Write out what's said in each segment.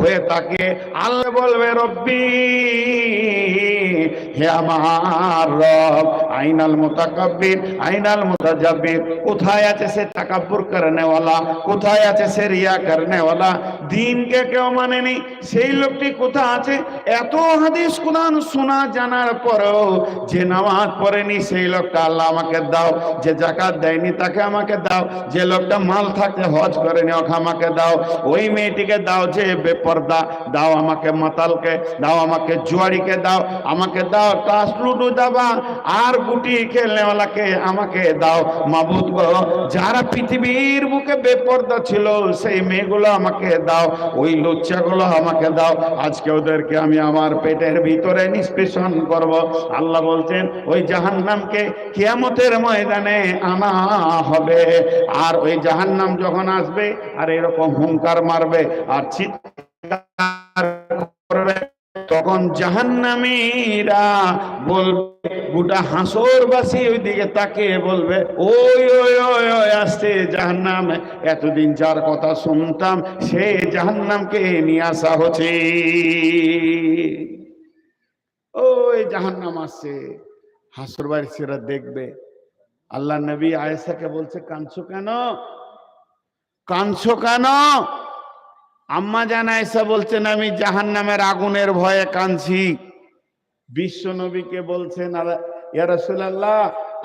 হয়ে থাকে। আল্লাহ বলবে রব্বি হে আমার রব, আইনাল মুতাকাব্বির, আইনাল মুতাজাব্বির, কোথায় আছে সে তাকাব্বুর করনেওয়ালা কোথায় আছে সে রিয়া করনেওয়ালা দিনকে কেউ মানেনি, সেই লোকটি কোথা আছে? এত হাদিস কোরআন শোনা জানার পরেও যে নামাজ পড়েনি, সেই লোকটা আল্লাহ আমাকে দাও, যে জাকাত দেয়নি তাকে আমাকে দাও, যে লোকটা মাল থাকে হজ করেনি ওকে আমাকে দাও, ওই মেয়েটিকে দাও যে বেপর্দা দাও আমাকে মাতালকে, দাও আমাকে জুয়ারিকে দাও, আমাকে দাও টাস লুডু দাবা, আর গুটি খেলনেওয়ালাকে আমাকে দাও মাবুদ গো। যারা পৃথিবীর বুকে বেপর্দা ছিল, সেই মেয়েগুলো আমাকে দাও, ওই আমাকে দাও। আজকে ওদেরকে আমি আমার পেটের ভিতরে নিষ্পেষণ করব। আল্লাহ বলছেন, ওই জাহান্নামকে কিয়ামতের ময়দানে আনা হবে। আর ওই জাহান্নাম যখন আসবে, আর এরকম হুঙ্কার মারবে, আর চিৎকার তখন জাহান্নামীরা বলবে, গোটা হাসরবাসী ওইদিকে তাকে বলবে, ওই ওই ওই ওই, আসছে জাহান্নাম। এতদিন যার কথা শুনতাম, সে জাহান্নামকে নিয়ে আসা হচ্ছে। ওই জাহান্নাম আসছে। হাসরবাড়ি সেরা দেখবে। আল্লাহ নবী আয়েশাকে বলছে, কাঁদছো কেন? কাঁদছো কেন? আম্মা জান আয়েশা বলছেন, আমি জাহান নামের আগুনের ভয়ে কাঁদছি। বিশ্ব নবীকে বলছেন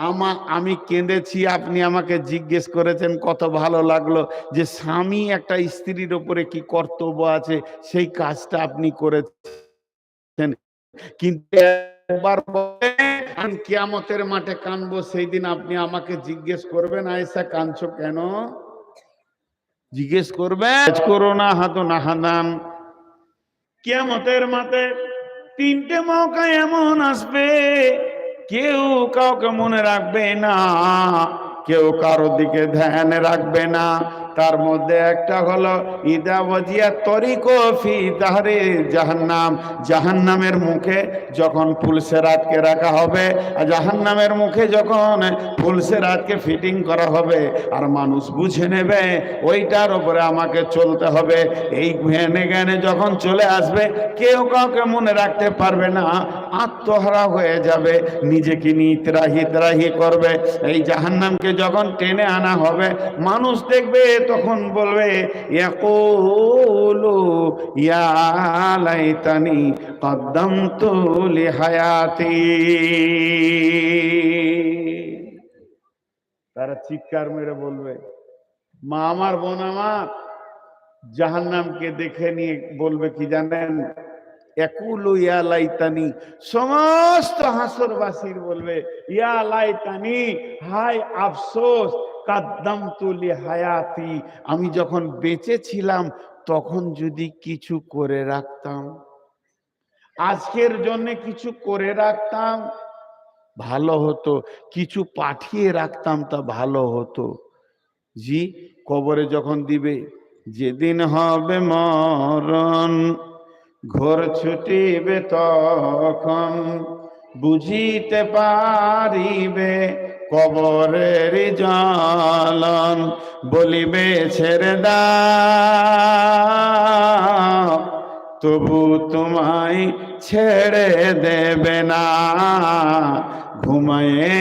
আমা, আমি কেঁদেছি। আপনি আমাকে জিজ্ঞেস করেছেন, কত ভালো লাগল যে স্বামী একটা স্ত্রীর ওপরে কি কর্তব্য আছে, সেই কাজটা আপনি করেছেন। কিন্তু একবার কিয়ামতের মাঠে কানবো সেই দিন আপনি আমাকে জিজ্ঞেস করবেন, আয়েশা, কাঁদছো কেন? জিজ্ঞেস করবে করোনা হাতো না হাদান। কেমতের মাতে তিনটে মৌকা এমন আসবে, কেউ কাউকে মনে রাখবে না, কেউ কারও দিকে ধ্যান রাখবে না। তার মধ্যে একটা হলো, ইদা ওয়াজিয়া তরিকো জাহান্নাম। জাহান্নামের মুখে যখন পুলসে রাতকে রাখা হবে, আর জাহান্নামের মুখে যখন পুলসে রাতকে ফিটিং করা হবে, আর মানুষ বুঝে নেবে, ওইটার উপরে আমাকে চলতে হবে। এই জ্ঞানে জ্ঞানে যখন চলে আসবে, কেউ কাউকে মনে রাখতে পারবে না, আত্মহারা হয়ে যাবে, নিজেকে নিয়ে ত্রাহি ত্রাহি করবে। এই জাহান্নামকে যখন টেনে আনা হবে, মানুষ দেখবে তখন বলবে, ইয়াকুলু, ইয়া লাইতানি কদ্দামতু লিহায়াতি। তারা চিৎকার মেরে বলবে, মা আমার বোন আমার, জাহান্নামকে দেখে নিয়ে বলবে কি জানেন? লাইতানি। সমস্ত হাসরবাসীর বলবে, ইয়া লাইতানি হাই আফসোস কাদ্দাম তুলি হায়াতি আমি যখন বেঁচে ছিলাম তখন যদি কিছু করে রাখতাম। আজকের জন্য কিছু করে রাখতাম, ভালো হতো। কিছু পাঠিয়ে রাখতাম, তা ভালো হতো। জি, কবরে যখন দিবে, যেদিন হবে মরণ, ঘোর ছুটিবে তখন, বুঝিতে পারিবে কবরের জ্বালন বলিবে ছেড়ে দাও। তবু তোমায় ছেড়ে দেবে না। ঘুমায়ে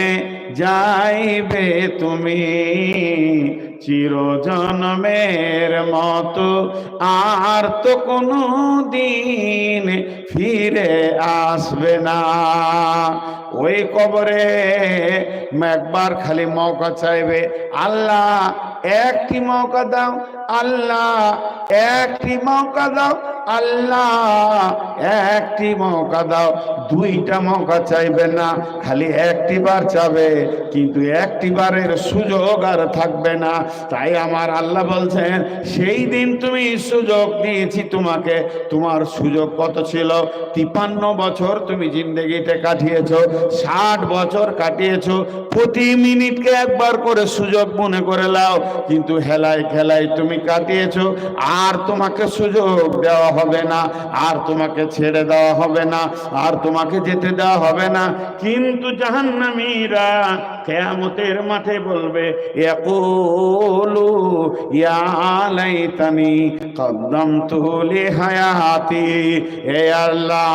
যাইবে তুমি। চিরজন্মের মতো আর তো কোনো দিন ফিরে আসবে না। ওই কবরে একবার খালি মৌকা চাইবে, আল্লাহ একটি মৌকা দাও, আল্লাহ একটি মৌকা দাও, আল্লাহ একটি মৌকা দাও। দুইটা মৌকা চাইবে না, খালি একটি বার চাবে, কিন্তু একটি বারের সুযোগ আর থাকবে না। তাই আমার আল্লাহ বলছেন, সেই দিন তুমি সুযোগ দিয়েছি তোমাকে, তোমার সুযোগ কত ছিল? তিপান্ন বছর তুমি জিন্দগিতে কাটিয়েছ ষাট বছর কাটিয়েছ, প্রতি মিনিটকে একবার করে সুযোগ মনে করে লাও। কিন্তু হেলায় খেলায় তুমি কাটিয়েছ, আর তোমাকে সুযোগ দেওয়া হবে না, আর তোমাকে ছেড়ে দেওয়া হবে না, আর তোমাকে যেতে দেওয়া হবে না। কিন্তু জাহান্নামীরা কেয়ামতের মাঠে বলবে হে আল্লাহ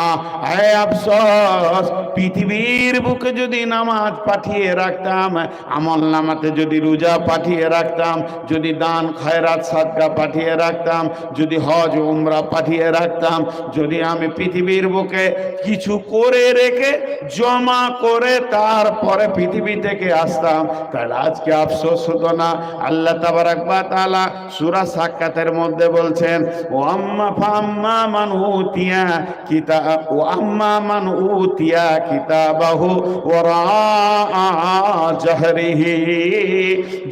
পৃথিবীর বুকে যদি নামাজ পাঠিয়ে রাখতাম, আমল নামাতে যদি রোজা পাঠিয়ে রাখতাম, যদি দান, খয়রাত, সাদকা পাঠিয়ে রাখতাম, যদি হজ, উমরা পাঠিয়ে রাখতাম, যদি আমি পৃথিবীর বুকে কিছু করে রেখে জমা করে তারপরে পৃথিবী থেকে আসতাম। তাহলে আজকে আফসোস হতো না। আল্লাহ তাবারাকবা তাআলা সূরা সাক্কাতের মধ্যে বলছেন, ও আম্মা ফাম্মা মান উতিয়া কিতাব ও আম্মা মান উতিয়া কিতাবাহু ওরা জাহরিহি।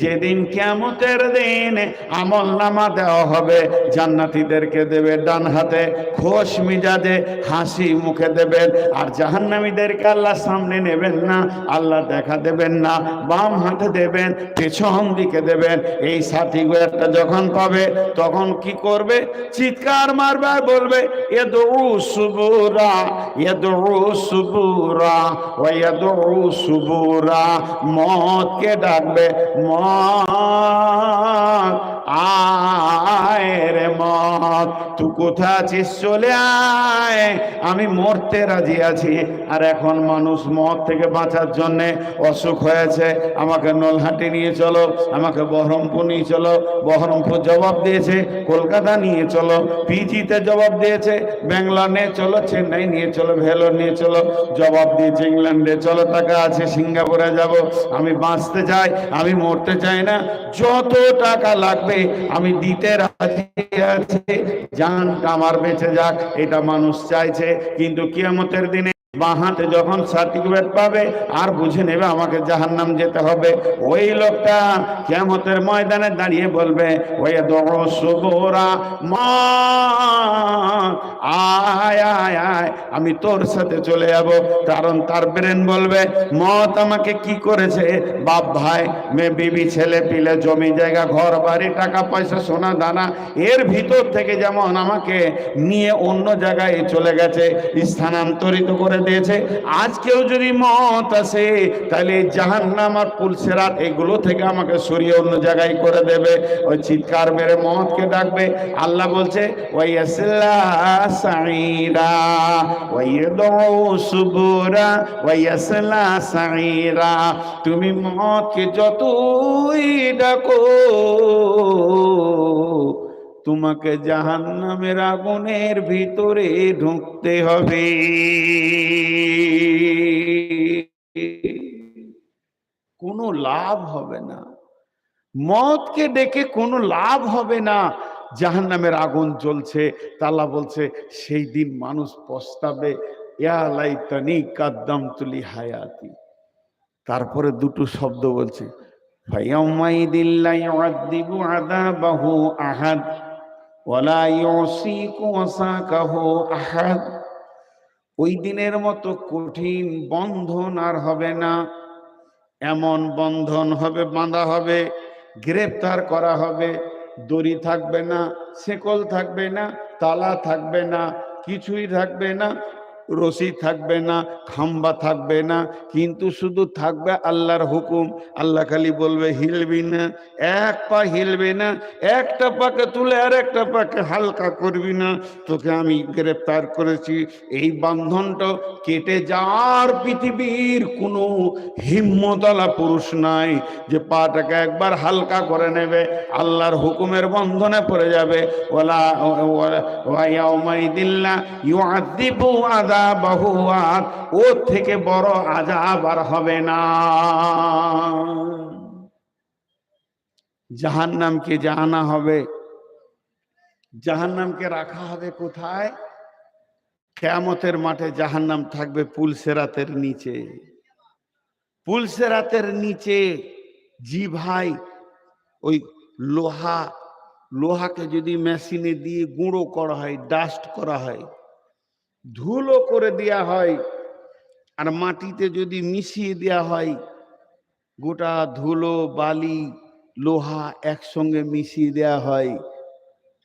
যেদিন কিয়ামতের দিন আমল নামা দেওয়া হবে, জান্নাতীদেরকে দেবে ডান হাতে, খোশ মিজাজে হাসি মুখে দেবেন। আর জাহান্নামীদেরকে আল্লাহ সামনে নেবেন না, আল্লাহ দেখা দেবেন না, বাম হাতে দেবেন, পেছন দিকে দেবেন। এই সার্টিফিকেটটা যখন পাবে, তখন কি করবে? চিৎকার মারবে বলবে এ দৌ সুবুরা এ দৌ সুবুরা ও এ সুবুরা। মদকে ডাকবে, মদ আয় রে মদ তুই কোথা আছিস? চলে আয়। আমি মরতে রাজি আছি। আর এখন মানুষ মদ থেকে বাঁচার জন্যে অসুখ হয়েছে। আমাকে নলহাটি নিয়ে চলো, আমাকে বহরমপুর নিয়ে চলো। বহরমপুর জবাব দিয়েছে, কলকাতা নিয়ে চলো। পিজিতে জবাব দিয়েছে, ব্যাঙ্গালোর নিয়ে চলো, চেন্নাই নিয়ে চলো, ভেলোর নিয়ে চলো। জবাব দিয়েছে, ইংল্যান্ডে। চলো টাকা আছে, সিঙ্গাপুরে যাব। আমি বাঁচতে চাই, আমি মরতে চাই না। যত টাকা লাগবে আমি দিতে রাজি আছি। জানটা আমার বেঁচে যাক, এটা মানুষ চাইছে। কিন্তু কিয়ামতের দিনে বাহাতে যখন সার্টিফিকেট পাবে, আর বুঝে নেবে আমাকে জাহান্নাম যেতে হবে। ওই লোকটা কেমতের ময়দানে দাঁড়িয়ে বলবে ওই মা আয় আয় আয়, আমি তোর সাথে চলে যাব। কারণ তার ব্রেন বলবে, মত আমাকে কি করেছে? বাপ, ভাই, মেয়ে, বিবি, ছেলে, পিলে, জমি, জায়গা, ঘর, বাড়ি, টাকা, পয়সা, সোনা, দানা, এর ভিতর থেকে যেমন আমাকে নিয়ে অন্য জায়গায় চলে গেছে, স্থানান্তরিত করে দিয়েছে। আজকেও যদি মত আসে, তাহলে জাহান্নাম আর পুলসেরাত এগুলো থেকে আমাকে সরিয়ে অন্য জায়গায় করে দেবে। ওই চিৎকার মেরে মতকে ডাকবে। আল্লাহ বলছে ওই আসলা দৌ সুবুরা ওই আসলা সাইরা। তুমি মতকে যতই ডাকো, তোমাকে জাহান্নামের আগুনের ভিতরে ঢুকতে হবে। কোনো লাভ হবে না। মদকে ডেকে কোনো লাভ হবে না। জাহান্নামের আগুন জ্বলছে। তালা বলছে, সেই দিন মানুষ পস্তাবে। ইয়ালাইতানি কাদ্দাম তুলি হায়াতি তারপরে দুটো শব্দ বলছে আহাদ আহাদ। ওই দিনের মতো কঠিন বন্ধন আর হবে না। এমন বন্ধন হবে, বাঁধা হবে, গ্রেপ্তার করা হবে। দড়ি থাকবে না শেকল থাকবে না তালা থাকবে না কিছুই থাকবে না। রশি থাকবে না, খাম্বা থাকবে না, কিন্তু শুধু থাকবে আল্লাহর হুকুম। আল্লাহ খালি বলবে, হিলবি না, এক পা হিলবে না, একটা পাকে তুলে আর একটা পাকে হালকা করবি না। তোকে আমি গ্রেপ্তার করেছি। এই বন্ধনটা কেটে যাওয়ার পৃথিবীর কোনো হিম্মতলা পুরুষ নাই যে পাটাকে একবার হালকা করে নেবে, আল্লাহর হুকুমের বন্ধনে পড়ে যাবে। ওলা ওয়াইয়াউমাইদিল্লা ইউআযিবু আযাবাহু আদ ওর থেকে বড় আযাব আর হবে না। জাহান্নামকে জানা হবে। জাহান্নামকে রাখা হবে কোথায়? কেয়ামতের মাঠে জাহান্নাম থাকবে পুলসেরাতের নিচে। পুলসেরাতের নিচে জি ভাই ওই লোহা, লোহাকে যদি মেশিনে দিয়ে গুঁড়ো করা হয় ডাস্ট করা হয় ধুলো করে দেয়া হয় আর মাটিতে যদি মিশিয়ে দেয়া হয়, গোটা ধুলো, বালি, লোহা একসঙ্গে মিশিয়ে দেয়া হয়।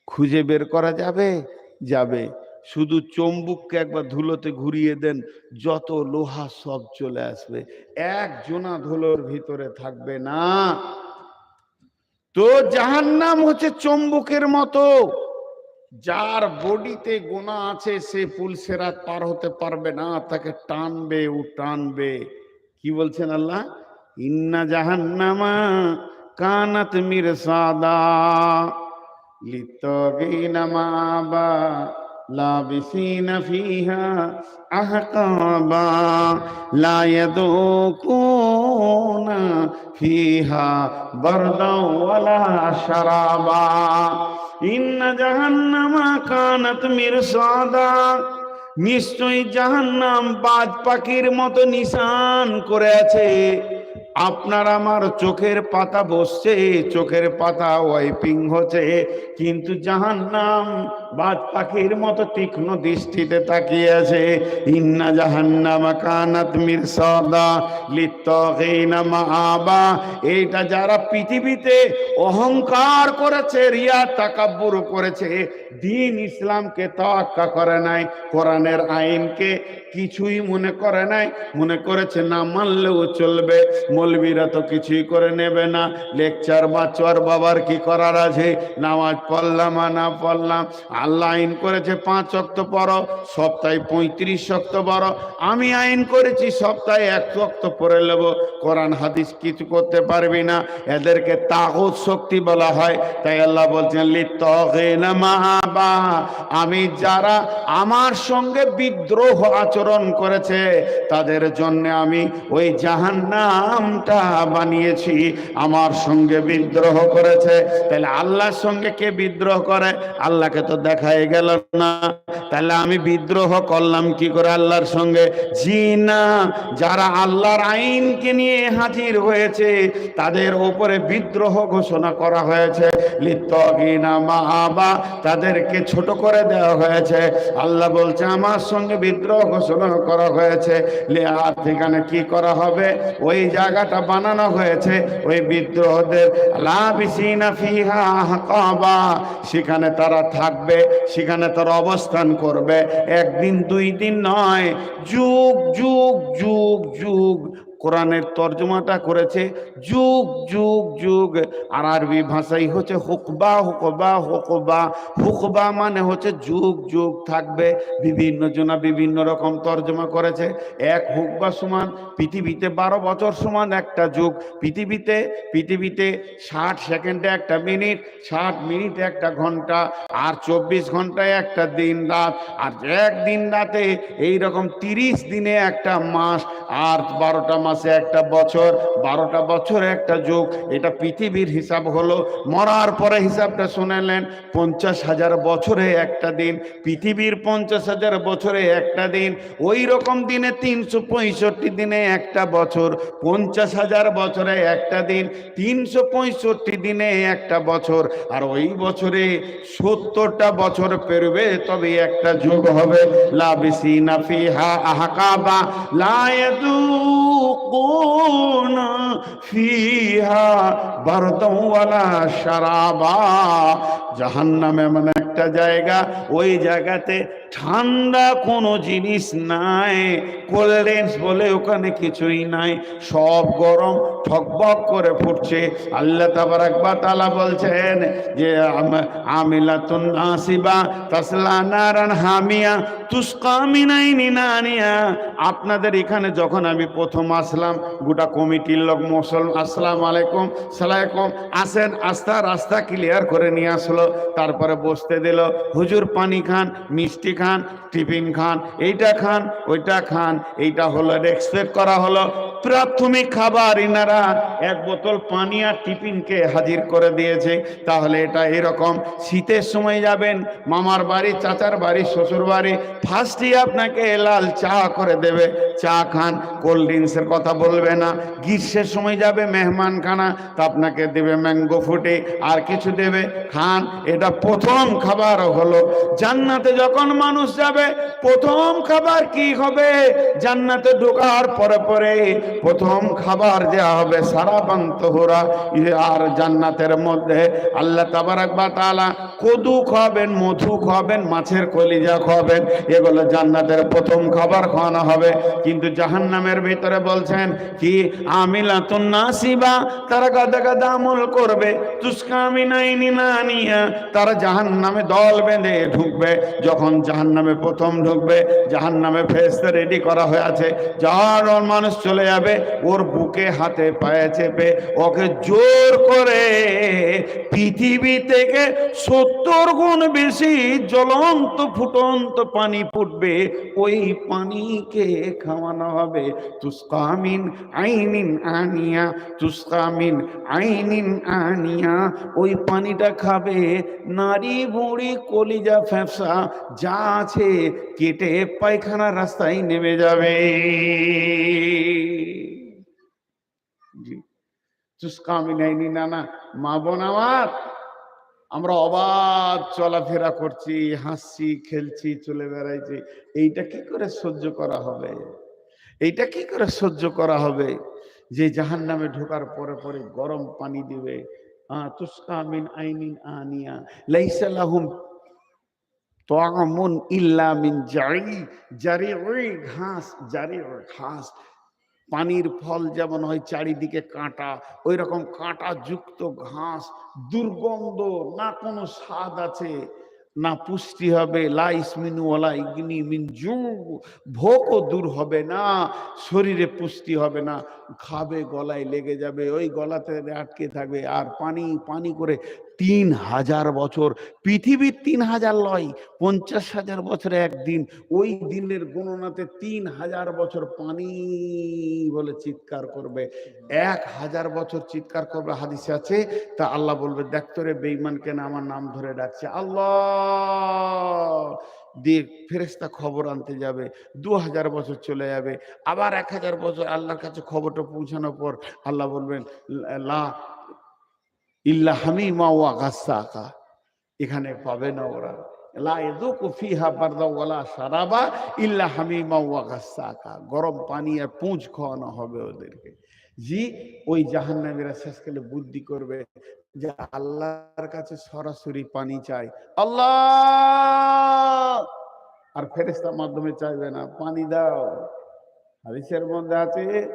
খুঁজে বের করা যাবে? যাবে। শুধু চম্বুককে একবার ধুলোতে ঘুরিয়ে দেন, যত লোহা সব চলে আসবে। এক জোনা ধুলোর ভিতরে থাকবে না। তো জাহান্নাম হচ্ছে চম্বুকের মতো। যার বডিতে গোনা আছে, সে পুল সেরাত পার হতে পারবে না, তাকে টানবে ও টানবে। কি বলছেন আল্লাহ? ইন্না জাহান্নামা কানাত মিরসাদা লিত্তাগিনা মাবা লাবিসিনা ফিহা আহকাবা লা ইয়াদুকুনা ফিহা বারদাও ওয়ালা শারাবা। ইন্না জাহান্নামা কানাত মিরসাদা। নিশ্চয়ই জাহান্নাম বাজ পাখির মতো নিশান করে আছে। আপনার আমার চোখের পাতা বসছে, চোখের পাতা ওয়াইপিং হচ্ছে। কিন্তু জাহান্নাম বাদ পাখির মতো তীক্ষ্ণ দৃষ্টিতে তাকিয়ে আছে। ইন্না জাহান্নাম কানাত মিরসাদা লিত্তাগিনা মাআবা। এইটা যারা পৃথিবীতে অহংকার করেছে, রিয়া তাকাব্বুর করেছে, দিন ইসলামকে তাওয়াক্কা করে নাই, কোরআনের আইনকে কিছুই মনে করে নাই। মনে করেছে না মানলেও চলবে মৌলবীরা তো কিছুই করে নেবে না। লেকচার বা চর বাবার কি করার আছে? নামাজ পড়লাম আর না পড়লাম? আল্লাহ আইন করেছে, পাঁচ অক্ত পড়ো, সপ্তাহে পঁয়ত্রিশ শক্ত বড় আমি আইন করেছি, সপ্তাহে এক শক্ত পড়ে নেব। কোরআন, হাদিস কিছু করতে পারবি না। এদেরকে তাগত শক্তি বলা হয়। তাই আল্লাহ বলছেন মাহাবা। আমি যারা আমার সঙ্গে বিদ্রোহ আচরণ করেছে, তাদের জন্য আমি ওই জাহান্নামটা বানিয়েছি, আমার সঙ্গে বিদ্রোহ করেছে। তাহলে আল্লাহর সঙ্গে কে বিদ্রোহ করে? আল্লাহকে তো দেখাই গেল না। তাহলে আমি বিদ্রোহ করলাম কি করে আল্লাহর সঙ্গে? জি না, যারা আল্লাহর আইনকে নিয়ে হাজির হয়েছে, তাদের ওপরে বিদ্রোহ ঘোষণা করা হয়েছে। তাদেরকে ছোট করে দেওয়া হয়েছে। আল্লাহ বলছে, আমার সঙ্গে বিদ্রোহ ঘোষণা করা হয়েছে। কি করা হবে? ওই জায়গাটা বানানো হয়েছে, ওই বিদ্রোহদের সেখানে তারা থাকবে, সেখানে তারা অবস্থান করবে। একদিন, দুই দিন নয়, যুগ যুগ যুগ যুগ কোরআনের তর্জমাটা করেছে, যুগ যুগ যুগ। আর আরবি ভাষাই হচ্ছে হুকবা হুকবা হুকবা। হুকবা মানে হচ্ছে যুগ যুগ থাকবে। বিভিন্ন জনা বিভিন্ন রকম তর্জমা করেছে। এক হুকবা সমান, পৃথিবীতে বারো বছর সমান একটা যুগ। পৃথিবীতে পৃথিবীতে ষাট সেকেন্ডে একটা মিনিট, ষাট মিনিটে একটা ঘণ্টা, আর চব্বিশ ঘন্টায় একটা দিন রাত। আর এক দিন রাতে এই রকম তিরিশ দিনে একটা মাস, আর বারোটা মাসে একটা বছর, বারোটা বছরে একটা যুগ। এটা পৃথিবীর হিসাব হলো। মরার পরে হিসাবটা শুনেলেন পঞ্চাশ হাজার বছরে একটা দিন, পৃথিবীর পঞ্চাশ হাজার বছরে একটা দিন। ওই রকম দিনে তিনশো পঁয়ষট্টি দিনে একটা বছর, পঞ্চাশ হাজার বছরে একটা দিন, তিনশো পঁয়ষট্টি দিনে একটা বছর। আর ওই বছরে সত্তরটা বছর পেরবে, তবে একটা যুগ হবে। লাবিসি নাফিহা আহাকাবা লায়াদুকুনা فيها بردا ওয়ালা شرابا। জাহান্নামে এমন একটা জায়গা, ওই জায়গাতে ঠান্ডা কোনো জিনিস নাই, কোল্ড ড্রিঙ্কস বলে ওখানে কিছুই নাই, সব গরম ঠকবক করে ফুটছে। আল্লাহ তাবারাক বা তাআলা বলছেন যে, আম- আমিলাতুন নাসিবা তাসলা নারান হামিয়া তুস্কা মিনাইনি নানিয়া। আপনাদের এখানে যখন আমি প্রথম আসলাম, গোটা কমিটির লোক মুসলমান আসসালাম আলাইকুম সালাইকুম আসেন আস্তা রাস্তা ক্লিয়ার করে নিয়ে আসলো। তারপরে বসতে দিল, হুজুর পানি খান, মিষ্টি খান, টিফিন খান, এইটা খান, ওইটা খান। এইটা হলো এক্সপেক্ট করা হলো, প্রাথমিক খাবার ইনারা এক বোতল পানি আর টিফিনকে হাজির করে দিয়েছে। তাহলে এটা এরকম। শীতের সময় যাবেন, মামার বাড়ি, চাচার বাড়ি, শ্বশুর বাড়ি ফার্স্টই আপনাকে লাল চা করে দেবে। চা খান কোল্ড ড্রিঙ্কসের কথা বলবে না। গ্রীষ্মের সময় যাবে মেহমান খানা তা আপনাকে দেবে ম্যাঙ্গো ফুটে, আর কিছু দেবে। খান, এটা প্রথম খাবার হলো। জান্নাতে যখন মানুষ যাবে, প্রথম খাবার কি হবে? জান্নাতে ঢোকার পরে পরে প্রথম খাবার দেওয়া হবে সারা পান্তহরা আর জান্নাতের মধ্যে আল্লাহ তাবারাক বা তাআলা কদু খাবেন, মধু খাবেন, মাছের কলিজা খাবেন। এগুলো জান্নাতের প্রথম খাবার খাওয়ানো হবে। কিন্তু জাহান্নামের ভিতরে বলছেন কি? আমিলাতুন নাসিবা, তারা গাদা গাদা আমল করবে। তুস্কামি নাইনি না নিয়া তারা জাহান্নামে দল বেঁধে ঢুকবে। যখন জাহান্নামে প্রথম ঢুকবে, জাহান্নামে ফেসতে রেডি করা হয়ে আছে। যার মানুষ চলে যাবে, ওর বুকে হাতে পায়ে চেপে ওকে জোর করে পৃথিবী থেকে সত্তর গুণ বেশি জ্বলন্ত ফুটন্ত পানি ফুটবে। ওই পানিকে খাওয়ানো হবে। তুস্কামিন আইনিন আনিয়া, তুস্কামিন আইনিন আনিয়া। ওই পানিটা খাবে নারী বুড়ি কলিজা ফ্যাপসা, যা আছে কেটে পায়খানা রাস্তায় নেমে যাবে। তুস্কামিন আইনিন আনা মা বোন আমার। আমরা অবাধ চলাফেরা করছি, হাসছি, খেলছি, চলে বেড়াইছি। এইটা কি করে সহ্য করা হবে? এইটা কি করে সহ্য করা হবে? যে জাহান নামে ঢোকার পরে পরে গরম পানি দিবে। আনিয়া, লাইসা লাহুম জারি জারি ওই ঘাস ঘাস। পানির ফল যেমন হয় চারিদিকে কাঁটা ওই রকম কাঁটা যুক্ত ঘাস, দুর্গন্ধ, না কোনো স্বাদ আছে, না পুষ্টি হবে, লাইস মিনু ওলা ইগনি মিন জু ভোকও দূর হবে না, শরীরে পুষ্টি হবে না, খাবে গলায় লেগে যাবে, ওই গলাতে আটকে থাকবে, আর পানি পানি করে তিন হাজার বছর, পৃথিবীর তিন হাজার লয় পঞ্চাশ হাজার বছরে একদিন, ওই দিনের গণনাতে তিন হাজার বছর পানি বলে চিৎকার করবে। এক হাজার বছর চিৎকার করবে, হাদিসে আছে, তা আল্লাহ বলবে, দেখ তোরে বেইমান কেন আমার নাম ধরে ডাকছে, আল্লাহ! দিয়ে ফেরেস্তা খবর আনতে যাবে দু হাজার বছর চলে যাবে, আবার এক হাজার বছর আল্লাহর কাছে খবরটা পৌঁছানোর পর আল্লাহ বলবেন, লা ইল্লা হামিমা ওয়া গাস্সাকা এখানে পাবে না ওরা। শারাবা ইল্লা হামিমা ওয়া গাস্সাকা গরম পানি আর পুঁজ খাওয়ানো হবে ওদেরকে। জি, ওই জাহান্নামীরা শেষকালে বুদ্ধি করবে যে আল্লাহর কাছে সরাসরি পানি চাই। আল্লাহ! আর ফেরেস্তার মাধ্যমে চাইবে না। পানি দাও। হাদিসের মধ্যে আছে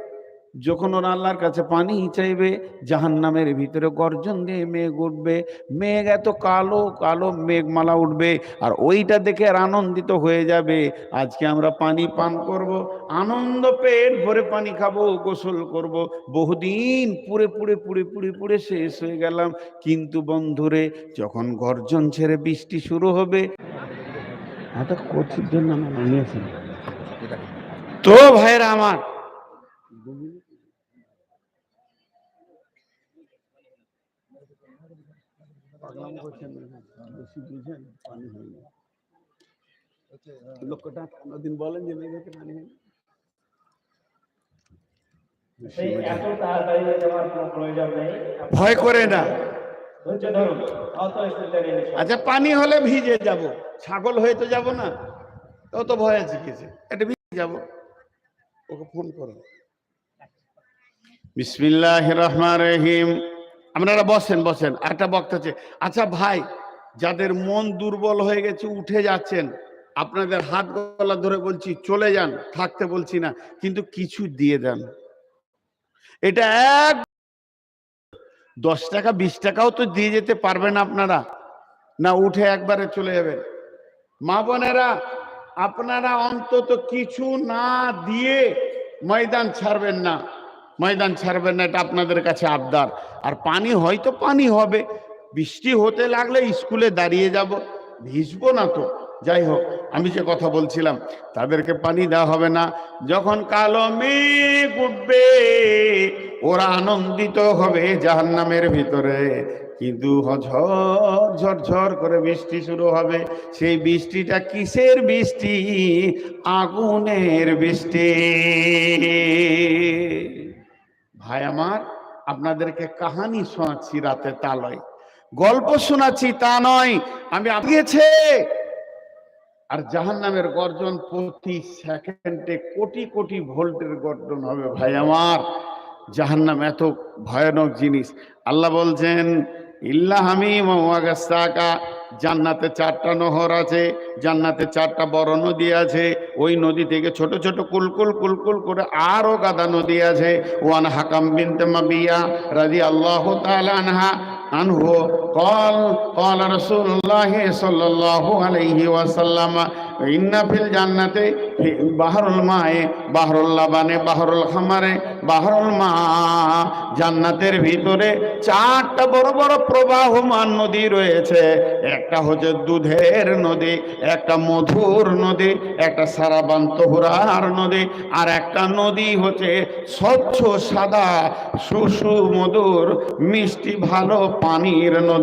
যখন ওরা আল্লাহর কাছে পানি চাইবে জাহান নামের ভিতরে গর্জন দিয়ে মেঘ উঠবে। মেঘ এত কালো কালো মেঘমালা উঠবে, আর ওইটা দেখে আর আনন্দিত হয়ে যাবে। আজকে আমরা পানি পান করব, আনন্দ পেট ভরে পানি খাব, গোসল করব। বহুদিন পুড়ে পুড়ে পুড়ে পুড়ে পুড়ে শেষ হয়ে গেলাম। কিন্তু বন্ধুরে, যখন গর্জন ছেড়ে বৃষ্টি শুরু হবে তো ভাইরা আমার পাগলাম করছেন বেশি বুঝেন পানি হয় লোকটা কোনোদিন বলেন যে মেঘেতে পানি হয় না? বেশি সেই বোঝেন। এত তাড়াতাড়ি যাওয়ার কোনো প্রয়োজন নেই। ভয় করে না। আচ্ছা পানি হলে ভিজে যাব। ছাগল হয়ে তো যাব না। তত ভয় আছে কিছু এটা ভিজে যাব। ওকে ফোন করো। বিসমিল্লাহ রহমান রহিম। আপনারা বসেন বসেন। একটা বক্তা আছে আচ্ছা ভাই, যাদের মন দুর্বল হয়ে গেছে, উঠে যাচ্ছেন। আপনাদের হাত গলা ধরে বলছি, চলে যান, থাকতে বলছি না, কিন্তু কিছু দিয়ে দেন। এটা এক দশ টাকা, বিশ টাকাও তো দিয়ে যেতে পারবেন আপনারা। না, উঠে একবারে চলে যাবেন। মা বোনেরা, আপনারা অন্তত কিছু না দিয়ে ময়দান ছাড়বেন না। ময়দান ছাড়বেন না, এটা আপনাদের কাছে আবদার। আর পানি হয়তো পানি হবে, বৃষ্টি হতে লাগলে স্কুলে দাঁড়িয়ে যাব, ভিজবো না তো। যাই হোক, আমি যে কথা বলছিলাম, তাদেরকে পানি দেওয়া হবে না। যখন কালো মেঘ উঠবে, ওরা আনন্দিত হবে জাহান্নামের ভিতরে। কিন্তু ঝড় ঝরঝর করে বৃষ্টি শুরু হবে। সেই বৃষ্টিটা কিসের বৃষ্টি? আগুনের বৃষ্টি। ভাই আমার, আপনাদেরকে কাহানি শোনাচ্ছি রাতে তা নয়। গল্প শোনাচ্ছি তা নয়। আমি আগিয়েছে আর জাহান নামের গর্জন প্রতি সেকেন্ডে কোটি কোটি ভোল্টের গর্জন হবে ভাই আমার। জাহান্নাম এত ভয়ানক জিনিস। আল্লাহ বলছেন জান্নাতে চারটা নহর আছে, জান্নাতে চারটা বড় নদী আছে, ওই নদী থেকে ছোট ছোট কুলকুল কুলকুল করে আরও গাদা নদী আছে। ওয়ান হাকাম বিনতে মাবিয়া রাজি আল্লাহ আনহা, আনহু قال قال رسول الله صلى الله عليه وسلم إن في الجنة বাহরুল মায়ে বাহরুল লাবানে বাহরুল খামারে বাহরুল মা জান্নাতের ভিতরে চারটা বড় বড় প্রবাহমান নদী রয়েছে একটা হচ্ছে দুধের নদী একটা মধুর নদী একটা সারাবান তহুরার নদী আর একটা নদী হচ্ছে স্বচ্ছ সাদা সুসু মধুর মিষ্টি ভালো পানির নদী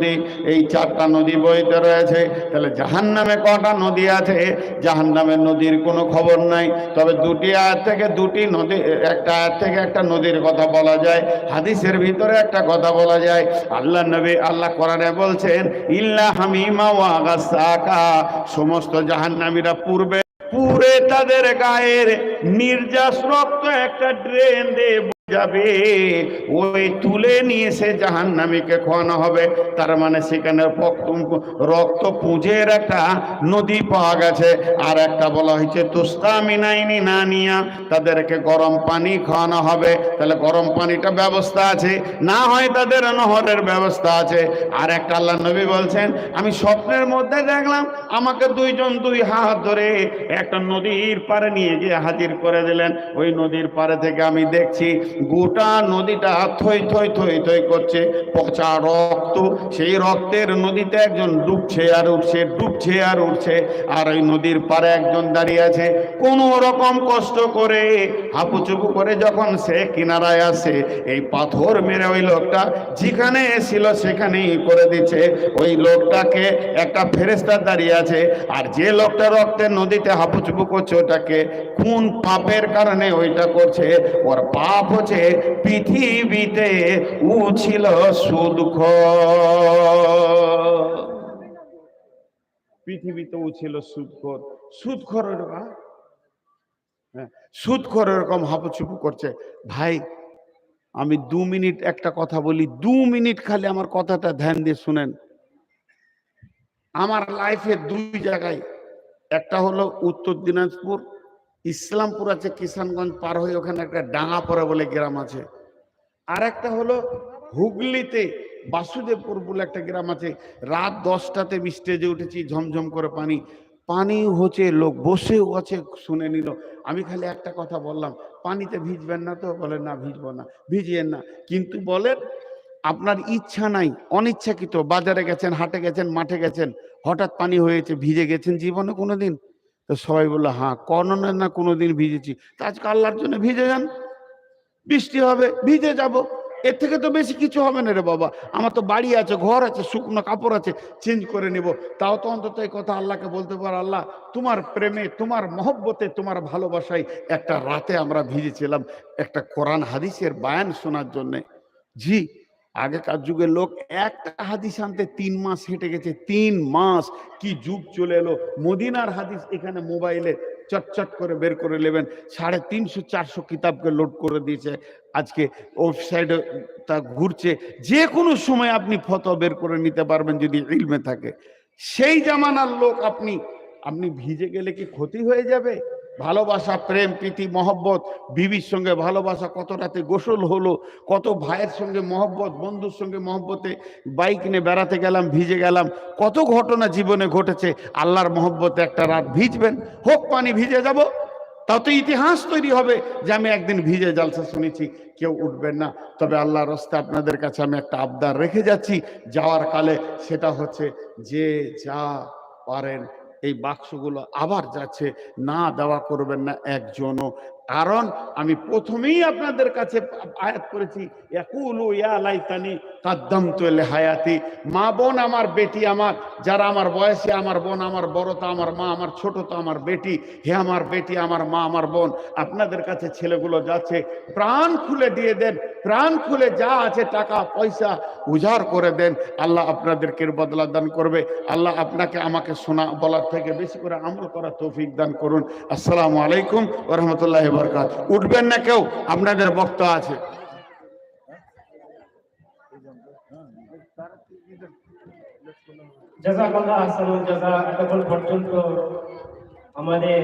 এই চারটা নদী বইতে রয়েছে। তাহলে জাহান্নামে কটা নদী আছে? জাহান্নামের নদীর কোনো খবর নাই। তবে দুটি আয়াত থেকে দুটি নদী, একটা আয়াত থেকে একটা নদীর কথা বলা যায়। হাদিসের ভিতরে একটা কথা বলা যায়। আল্লাহ নবী, আল্লাহ কোরআনে বলছেন, ইল্লা হামিমা ওয়া গাসাকা। সমস্ত জাহান্নামীরা পূর্বে, পুরে তাদের গায়ের নির্যাস রক্ত একটা ড্রেন দিয়ে যাবে। ওই তুলে নিয়ে সে জাহান নামীকে খোয়ানো হবে। তার মানে সেখানে রক্ত- পুঁজের একটা নদী পাওয়া গেছে। আর একটা বলা হয়েছে, তুস্তা মিনাইনি না নিয়া তাদেরকে গরম পানি খাওয়ানো হবে। তাহলে গরম পানিটা ব্যবস্থা আছে, না হয় তাদের নহরের ব্যবস্থা আছে। আর একটা আল্লাহ নবী বলছেন, আমি স্বপ্নের মধ্যে দেখলাম, আমাকে দুইজন দুই হাত ধরে একটা নদীর পারে নিয়ে গিয়ে হাজির করে দিলেন। ওই নদীর পারে থেকে আমি দেখছি গোটা নদীটা থই থই থই থই করছে। পচা রক্ত। সেই রক্তের নদীতে একজন ডুবছে আর উঠছে, ডুবছে আর উঠছে। আর ওই নদীর পারে একজন দাঁড়িয়ে আছে। কোনো রকম কষ্ট করে, হাপুচুপু করে যখন সে কিনারায় আসে, এই পাথর মেরে ওই লোকটা যেখানে ছিল সেখানেই করে দিচ্ছে। ওই লোকটাকে একটা ফেরেস্তার দাঁড়িয়ে আছে। আর যে লোকটা রক্তের নদীতে হাপুচুপু করছে, ওটাকে কোন পাপের কারণে ওইটা করছে? ওর পাপ হচ্ছে পৃথিবীতে ও ছিল পৃথিবীতে ও ছিল সুদখোর। সুদখোর হ্যাঁ সুদখোর এরকম হাপুচুপু করছে। ভাই, আমি দু মিনিট একটা কথা বলি, দু মিনিট খালি আমার কথাটা ধ্যান দিয়ে শুনেন। আমার লাইফে দুই জায়গায়, একটা হলো উত্তর দিনাজপুর ইসলামপুর আছে, কিষানগঞ্জ পার হয়ে ওখানে একটা ডাঙাপড়া বলে গ্রাম আছে। আর একটা হলো হুগলিতে বাসুদেবপুর বলে একটা গ্রাম আছে। রাত দশটাতে স্টেজে উঠেছি, ঝমঝম করে পানি। পানি হচ্ছে, লোক বসেও আছে, শুনে নিল। আমি খালি একটা কথা বললাম, পানিতে ভিজবেন না তো? বলে না, ভিজবো না, ভিজিয়েন না। কিন্তু বলেন, আপনার ইচ্ছা নাই, অনিচ্ছাকৃত, বাজারে গেছেন, হাটে গেছেন, মাঠে গেছেন, হঠাৎ পানি হয়েছে, ভিজে গেছেন জীবনে কোনোদিন? সবাই বলল হ্যাঁ কোনো না না কোনোদিন ভিজেছি? তা আজকে আল্লাহর জন্য ভিজে যান। বৃষ্টি হবে, ভিজে যাব। এর থেকে তো বেশি কিছু হবে না রে বাবা। আমার তো বাড়ি আছে, ঘর আছে, শুকনো কাপড় আছে, চেঞ্জ করে নিব। তাও তো অন্তত এই কথা আল্লাহকে বলতে পার, আল্লাহ, তোমার প্রেমে, তোমার মহব্বতে, তোমার ভালোবাসায় একটা রাতে আমরা ভিজেছিলাম একটা কোরআন হাদিসের বায়ান শোনার জন্যে। জি আগেকার যুগের লোক একটা হাদিস আনতে তিন মাস হেঁটে গেছে, তিন মাস। কি যুগ চলে এলো? মদিনার হাদিস এখানে মোবাইলে চটচট করে বের করে নেবেন। সাড়ে তিনশো, চারশো কিতাবকে লোড করে দিয়েছে। আজকে ওয়েবসাইটে তা ঘুরছে। যে কোনো সময় আপনি ফটো বের করে নিতে পারবেন যদি ইলমে থাকে। সেই জামানার লোক আপনি আপনি ভিজে গেলে কি ক্ষতি হয়ে যাবে? ভালোবাসা, প্রেম, প্রীতি, মহব্বত, বিবির সঙ্গে ভালোবাসা কত রাতে গোসল হলো, কত ভাইয়ের সঙ্গে মহব্বত, বন্ধুর সঙ্গে মহব্বতে বাইক নিয়ে বেড়াতে গেলাম, ভিজে গেলাম, কত ঘটনা জীবনে ঘটেছে, আল্লাহর মহব্বতে একটা রাত ভিজবেন, হোক পানি ভিজে যাব তো ইতিহাস তৈরি হবে যে আমি একদিন ভিজে জালসা শুনেছি, কেউ উঠবেন না, তবে আল্লাহর রাস্তা আপনাদের কাছে আমি একটা আবদার রেখে যাচ্ছি, যাওয়ার কালে সেটা হচ্ছে যে যা পারেন এই বাক্সগুলো আবার যাচ্ছে না দেওয়া করবেন না একজনও কারণ আমি প্রথমেই আপনাদের কাছে আয়াত করেছি হায়াতি। মা বোন আমার বেটি আমার, যারা আমার বয়সে আমার বোন, আমার বড় তো আমার মা, আমার ছোট তো আমার বেটি, হে আমার বেটি, আমার মা, আমার বোন, আপনাদের কাছে ছেলেগুলো যাচ্ছে, প্রাণ খুলে দিয়ে দেন, প্রাণ খুলে যা আছে টাকা, পয়সা উজাড় করে দেন, আল্লাহ আপনাদেরকে বদলা দান করবে, আল্লাহ আপনাকে আমাকে শোনা বলার থেকে বেশি করে আমল করার তৌফিক দান করুন। আসসালামু আলাইকুম রহমতুল্লাহ বরকাত উঠবেন না কেউ আপনাদের বক্ত আছে। আমাদের